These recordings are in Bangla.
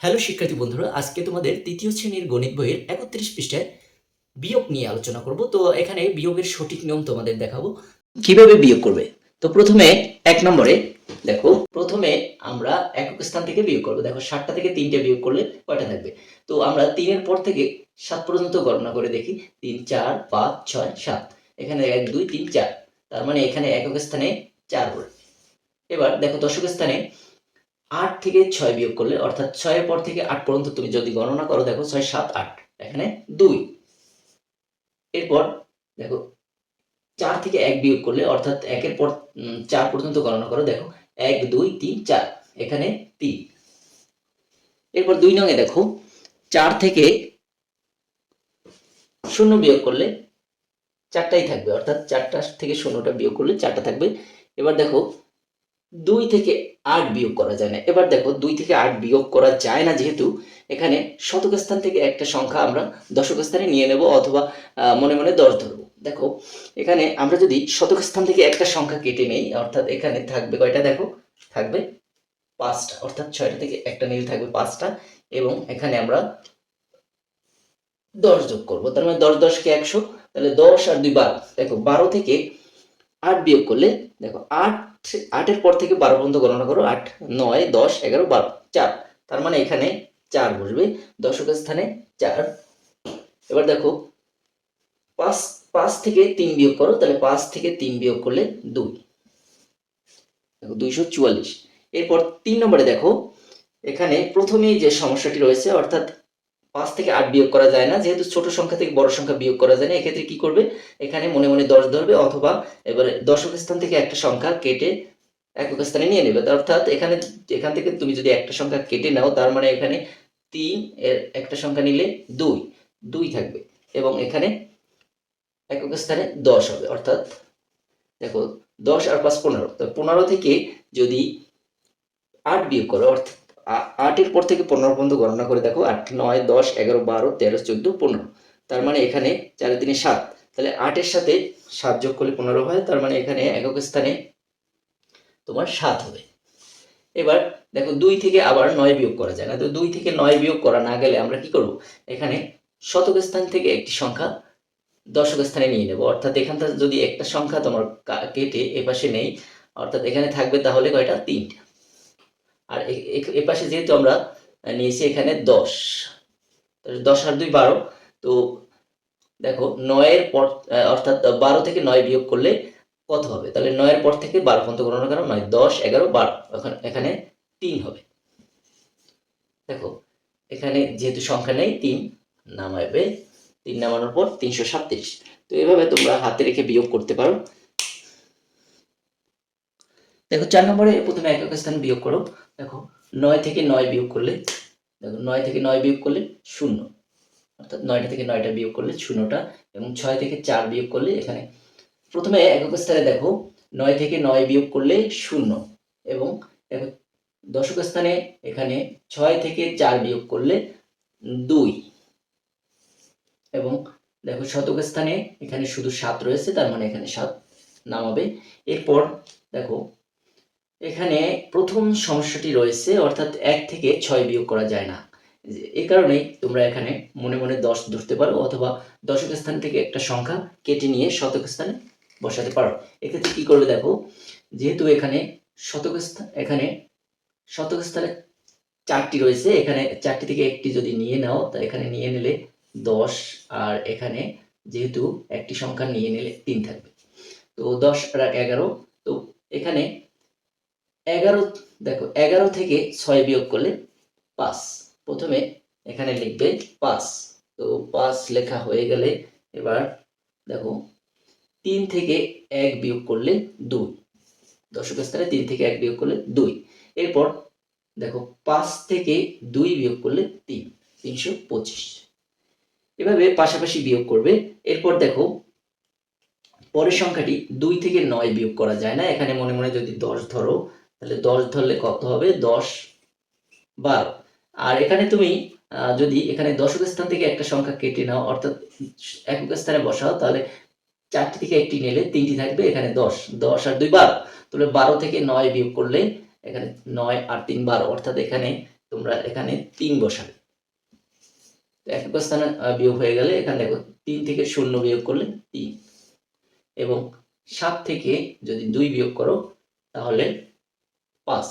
হ্যালো শিক্ষার্থী বন্ধুরা, আজকে তোমাদের তৃতীয় শ্রেণির গণিত বইয়ের একত্রিশ পৃষ্ঠায় বিয়োগ নিয়ে আলোচনা করব। তো এখানে বিয়োগের সঠিক নিয়ম তোমাদের দেখাবো। কীভাবে বিয়োগ করবে? তো প্রথমে এক নম্বরে দেখো, প্রথমে আমরা একক স্থান থেকে বিয়োগ করব। দেখো, সাতটা থেকে তিনটে বিয়োগ করলে কয়টা থাকবে? তো আমরা তিনের পর থেকে সাত পর্যন্ত গণনা করে দেখি। তিন, চার, পাঁচ, ছয়, সাত। এখানে এক, দুই, তিন, চার। তার মানে এখানে একক স্থানে চার করে এবার দেখো, দশক স্থানে আট থেকে ছয় বিয়োগ করলে, অর্থাৎ ছয়ের পর থেকে আট পর্যন্ত তুমি যদি গণনা করো, দেখো ছয়, সাত, আট, এখানে দুই। এরপর দেখো, চার থেকে এক বিয়োগ করলে, অর্থাৎ একের পর চার পর্যন্ত গণনা করো, দেখো, এক, দুই, তিন, চার, এখানে তিন। এরপর দুই নঙে দেখো, চার থেকে শূন্য বিয়োগ করলে চারটাই থাকবে, অর্থাৎ চারটা থেকে শূন্যটা বিয়োগ করলে চারটা থাকবে। এবার দেখো দুই থেকে আট বিয়োগ করা যায় না। এবার দেখো, দুই থেকে আট বিয়োগ করা যায় না যেহেতু এখানে শতক স্থান থেকে একটা সংখ্যা আমরা দশক স্থানে নিয়ে নেব অথবা মনে মনে দশ ধরবো। দেখো, এখানে আমরা যদি শতক স্থান থেকে একটা সংখ্যা কেটে নেই, অর্থাৎ এখানে থাকবে কয়টা দেখো? থাকবে পাঁচটা, অর্থাৎ ছয়টা থেকে একটা নীল থাকবে পাঁচটা এবং এখানে আমরা দশ যোগ করব। তার মানে দশ দশকে একশো, তাহলে দশ আর দুই বারো। দেখো, বারো থেকে আট বিয়োগ করলে, দেখো, আট আটের পর থেকে বারো পর্যন্ত গণনা করো, আট, নয়, দশ, এগারো, বারো, চার। তার মানে এখানে চার বসবে, দশকের স্থানে চার। এবার দেখো, পাঁচ পাঁচ থেকে তিন বিয়োগ করো, তাহলে পাঁচ থেকে তিন বিয়োগ করলে দুই। দেখো, দুইশো চুয়াল্লিশ। এরপর তিন নম্বরে দেখো, এখানে প্রথমেই যে সমস্যাটি রয়েছে, অর্থাৎ পাঁচ থেকে আট বিয়োগ করা যায় না। যেহেতু ছোট সংখ্যা থেকে বড় সংখ্যা বিয়োগ করা যায় না, এক্ষেত্রে কি করবে? এখানে মনে মনে দশ ধরবে অথবা এবারে দশক স্থান থেকে একটা সংখ্যা কেটে একক স্থানে নিয়ে নেবে। অর্থাৎ এখানে, এখান থেকে তুমি যদি একটা সংখ্যা কেটে নাও, তার মানে এখানে তিন এর একটা সংখ্যা নিলে দুই। দুই থাকবে এবং এখানে একক স্থানে দশ হবে। অর্থাৎ দেখো, দশ আর পাঁচ পনেরো। পনেরো থেকে যদি আট বিয়োগ করো, অর্থাৎ আটের পর থেকে পনেরো পর্যন্ত গণনা করে দেখো, আট, নয়, দশ, এগারো, বারো, তেরো, চোদ্দ, পনেরো। তার মানে এখানে চার দিনে সাত। তাহলে আটের সাথে সাত যোগ করলে পনেরো হয়, তার মানে এখানে একক স্থানে তোমার সাত হবে। এবার দেখো দুই থেকে আবার নয় বিয়োগ করা যায়। না তো দুই থেকে নয় বিয়োগ করা না গেলে আমরা কি করব? এখানে শতক স্থান থেকে একটি সংখ্যা দশক স্থানে নিয়ে নেব। অর্থাৎ এখানটা যদি একটা সংখ্যা তোমার কেটে এপাশে নেই, অর্থাৎ এখানে থাকবে তাহলে কয়টা? তিনটা। আর এ- এপাশে যেহেতু আমরা নিয়েছি এখানে দশ। দশ আর দুই বারো। তো দেখো, নয়ের পর অর্থাৎ বারো থেকে নয় বিয়োগ করলে কত হবে? তাহলে নয়ের পর থেকে বারো পর্যন্ত গণনা করো, নয়, দশ, এগারো, বারো। এখন এখানে তিন হবে। দেখো, এখানে যেহেতু সংখ্যা নেই, তিন নামাবে তিন নামানোর পর তিনশো সাতত্রিশ তো এভাবে তোমরা হাতে রেখে বিয়োগ করতে পারো। দেখো, চার নম্বরে প্রথমে একক স্থান বিয়োগ করো। দেখো, নয় থেকে নয় বিয়োগ করলে, দেখো, নয় থেকে নয় বিয়োগ করলে শূন্য। অর্থাৎ নয়টা থেকে নয়টা বিয়োগ করলে শূন্যটা এবং ছয় থেকে চার বিয়োগ করলে এখানে। প্রথমে একক স্থানে দেখো, নয় থেকে নয় বিয়োগ করলে শূন্য এবং দেখো দশক স্থানে এখানে ছয় থেকে চার বিয়োগ করলে দুই এবং দেখো শতক স্থানে এখানে শুধু সাত রয়েছে, তার মানে এখানে সাত নামাবে। এরপর দেখো এখানে প্রথম সমস্যাটি রয়েছে, অর্থাৎ এক থেকে ছয় বিয়োগ করা যায় না। এই কারণেই তোমরা এখানে মনে মনে দশ ধরতে পারো, অথবা দশক স্থান থেকে একটা সংখ্যা কেটে নিয়ে শতক স্থানে বসাতে পারো। এক্ষেত্রে কি করবে দেখো, যেহেতু এখানে শতক স্থান, এখানে শতক স্থানে চারটি রয়েছে, এখানে চারটি থেকে একটি যদি নিয়ে নাও, তা এখানে নিয়ে নিলে দশ, আর এখানে যেহেতু একটি সংখ্যা নিয়ে নিলে তিন থাকবে। তো দশ আর এগারো, তো এখানে এগারো, দেখো, এগারো থেকে ছয় বিয়োগ করলে পাঁচ। প্রথমে এখানে লিখবে পাঁচ। তো পাঁচ লেখা হয়ে গেলে এবার দেখো, তিন থেকে এক বিয়োগ করলে দুই। দশক স্থানে তিন থেকে এক বিয়োগ করলে দুই। এরপর দেখো, পাঁচ থেকে দুই বিয়োগ করলে তিন, তিনশো পঁচিশ। এভাবে পাশাপাশি বিয়োগ করবে। এরপর দেখো, পরের সংখ্যাটি দুই থেকে নয় বিয়োগ করা যায় না। এখানে মনে মনে যদি দশ ধরো তাহলে দশ ধরলে কত হবে? দশ বারো। আর এখানে তুমি যদি এখানে দশক স্থান থেকে একটা সংখ্যা কেটে নাও, অর্থাৎ একক স্থানে বসাও, তাহলে চারটি থেকে একটি নিলে তিনটি থাকবে, এখানে দশ। দশ আর দুই বারো। তাহলে বারো থেকে নয় বিয়োগ করলে এখানে নয় আর তিন বারো। অর্থাৎ এখানে তোমরা এখানে তিন বসাবে একক স্থানে বিয়োগ হয়ে গেলে এখানে দেখো, তিন থেকে শূন্য বিয়োগ করলে তিন। এবং সাত থেকে যদি দুই বিয়োগ করো, তাহলে পাঁচ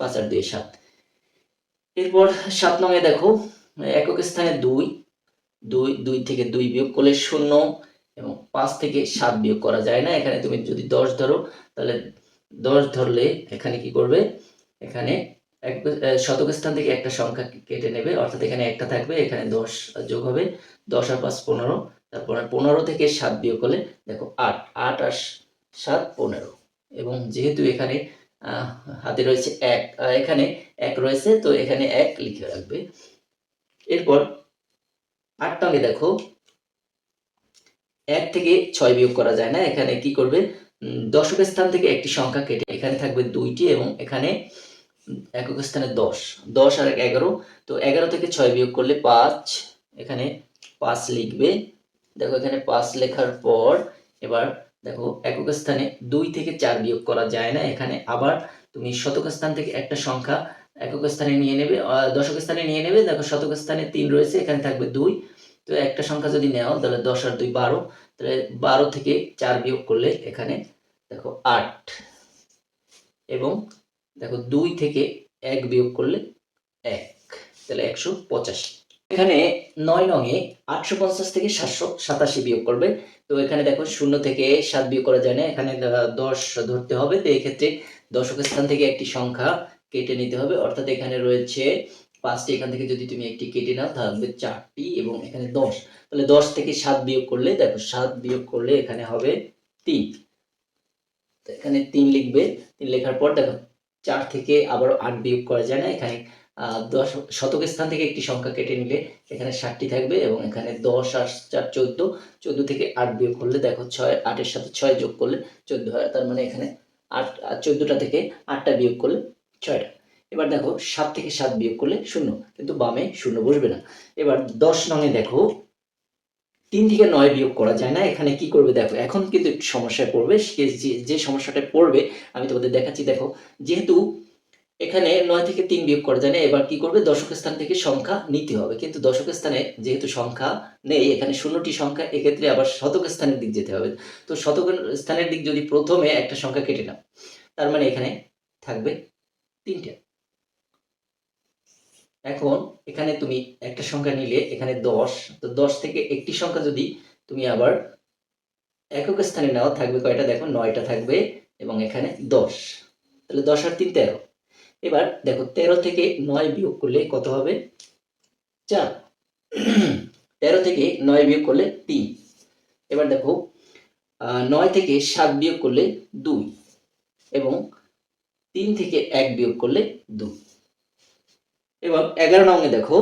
পাঁচ আর দুই, সাত। এরপর সাত নঙে দেখো, একক স্থানে দুই দুই দুই থেকে দুই বিয়োগ করলে শূন্য এবং পাঁচ থেকে সাত বিয়োগ করা যায় না। এখানে তুমি যদি দশ ধরো, তাহলে দশ ধরলে এখানে কি করবে? এখানে এক শতক স্থান থেকে একটা সংখ্যা কেটে নেবে, অর্থাৎ এখানে একটা থাকবে, এখানে দশ যোগ হবে, দশ আর পাঁচ পনেরো, তারপরে পনেরো থেকে সাত বিয়োগ করলে দেখো আট আট আর সাত পনেরো। এবং যেহেতু এখানে হাতে রয়েছে এক এখানে এক রয়েছে, তো এখানে এক লিখে রাখবে। এরপর আট টঙ্গে দেখো, এক থেকে ছয় বিয়োগ করা যায় না। এখানে কি করবে? দশক স্থান থেকে একটি সংখ্যা কেটে এখানে থাকবে দুইটি এবং এখানে একক স্থানে দশ। দশ আর এগারো, তো এগারো থেকে ছয় বিয়োগ করলে পাঁচ, এখানে পাঁচ লিখবে। দেখো এখানে পাঁচ লেখার পর এবার দেখো একক স্থানে দুই থেকে চার বিয়োগ করা যায় না। এখানে আবার তুমি শতক স্থান থেকে একটা সংখ্যা একক স্থানে নিয়ে নেবে দশক স্থানে নিয়ে নেবে। দেখো শতক স্থানে তিন রয়েছে, এখানে থাকবে দুই। তো একটা সংখ্যা যদি নেও, তাহলে দশ আর দুই বারো। তাহলে বারো থেকে চার বিয়োগ করলে এখানে দেখো আট। এবং দেখো, দুই থেকে এক বিয়োগ করলে এক। তাহলে একশো পঁচাশি। এখানে নয় নঙে আটশো পঞ্চাশ থেকে সাতশো সাতাশি বিয়োগ করবে। তো এখানে দেখো শূন্য থেকে সাত বিয়োগ করা যায় না। এখানে দশ ধরতে হবে। তো এক্ষেত্রে দশক স্থান থেকে একটি সংখ্যা কেটে নিতে হবে। অর্থাৎ এখানে রয়েছে পাঁচটি। এখান থেকে যদি তুমি একটি কেটে নাও, থাকবে চারটি এবং এখানে দশ। তাহলে দশ থেকে সাত বিয়োগ করলে, দেখো সাত বিয়োগ করলে এখানে হবে তিন। এখানে তিন লিখবে। তিন লেখার পর দেখো চার থেকে আবার আট বিয়োগ করা যায় না। এখানে দশ শতক স্থান থেকে একটি সংখ্যা কেটে নিলে এখানে ষাটটি থাকবে এবং এখানে দশ আর চার চোদ্দ চোদ্দ থেকে আট বিয়োগ করলে দেখো ছয়, আটের সাথে ছয় যোগ করলে চোদ্দ হয়, তার মানে এখানে আট চোদ্দটা থেকে আটটা বিয়োগ করলে ছয়টা। এবার দেখো সাত থেকে সাত বিয়োগ করলে শূন্য, কিন্তু বামে শূন্য বসবে না। এবার দশ নঙে দেখো, তিন থেকে নয় বিয়োগ করা যায় না, এখানে কি করবে দেখো, এখন কিন্তু সমস্যায় পড়বে যে সমস্যাটা পড়বে, আমি তোমাদের দেখাচ্ছি, দেখো, যেহেতু এখানে নয় থেকে তিন বিয়োগ করা যায় না এবার কি করবে? দশক স্থান থেকে সংখ্যা নিতে হবে। কিন্তু দশক স্থানে যেহেতু সংখ্যা নেই, এখানে শূন্যটি সংখ্যা, এক্ষেত্রে আবার শতক স্থানের দিক যেতে হবে। তো শতক স্থানের দিক যদি প্রথমে একটা সংখ্যা কেটে নাও, তার মানে এখানে থাকবে তিনটে। এখন এখানে তুমি একটা সংখ্যা নিলে এখানে দশ, তো দশ থেকে একটি সংখ্যা যদি তুমি আবার একক স্থানে নাও, থাকবে কয়টা? দেখো, নয়টা থাকবে এবং এখানে দশ। তাহলে দশ আর তিন তেরো। এবার দেখো তেরো থেকে নয় বিয়োগ করলে কত হবে? চার। তেরো থেকে নয় বিয়োগ করলে তিন। এবার দেখো নয় থেকে সাত বিয়োগ করলে দুই এবং তিন থেকে এক বিয়োগ করলে দুই এবং এগারো নঙ্গে দেখো,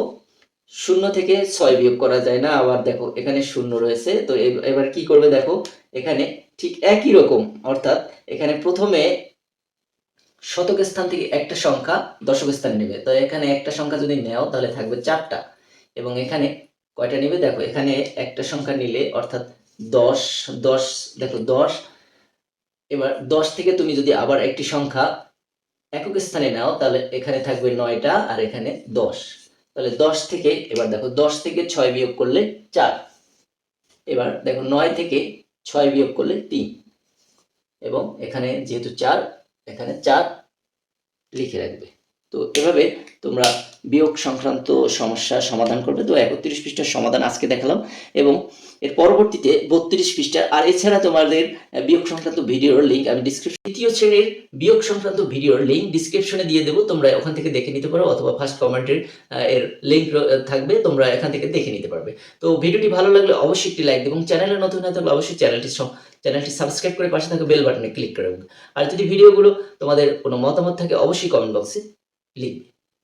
শূন্য থেকে ছয় বিয়োগ করা যায় না। আবার দেখো, এখানে শূন্য রয়েছে। তো এবার কি করবে দেখো, এখানে ঠিক একই রকম, অর্থাৎ এখানে প্রথমে শতক স্থান থেকে একটা সংখ্যা দশক স্থানে নেবে। তো এখানে একটা সংখ্যা যদি নেও, তাহলে থাকবে চারটা। এবং এখানে কয়টা নেবে? দেখো, এখানে একটা সংখ্যা নিলে, অর্থাৎ দশ দশ, দেখো দশ। এবার দশ থেকে তুমি যদি আবার একটি সংখ্যা একক স্থানে নাও, তাহলে এখানে থাকবে নয়টা আর এখানে দশ। তাহলে দশ থেকে, এবার দেখো দশ থেকে ছয় বিয়োগ করলে চার। এবার দেখো নয় থেকে ছয় বিয়োগ করলে তিন। এবং এখানে যেহেতু চার এখানে চার লিখে রাখবে। তো এভাবে তোমরা বিয়োগ সংক্রান্ত সমস্যা সমাধান করবে। তো একত্রিশ পৃষ্ঠার সমাধান আজকে দেখালাম এবং এর পরবর্তীতে বত্রিশ পৃষ্ঠা আর এছাড়া তোমাদের বিয়োগ সংক্রান্ত ভিডিওর লিঙ্ক আমি ডিসক্রিপশন দ্বিতীয় শ্রেণির বিয়োগ সংক্রান্ত ভিডিওর লিঙ্ক ডিসক্রিপশনে দিয়ে দেবো। তোমরা ওখান থেকে দেখে নিতে পারো অথবা ফার্স্ট কমেন্টের এর লিঙ্ক থাকবে। তোমরা এখান থেকে দেখে নিতে পারবে। তো ভিডিওটি ভালো লাগলে অবশ্যই একটি লাইক এবং চ্যানেলে নতুন হয়ে থাকলে অবশ্যই চ্যানেলটি চ্যানেলটি সাবস্ক্রাইব করে পাশে থাকা বেল বাটনে ক্লিক করে আর যদি ভিডিওগুলো তোমাদের কোনো মতামত থাকে, অবশ্যই কমেন্ট বক্সে লিখবে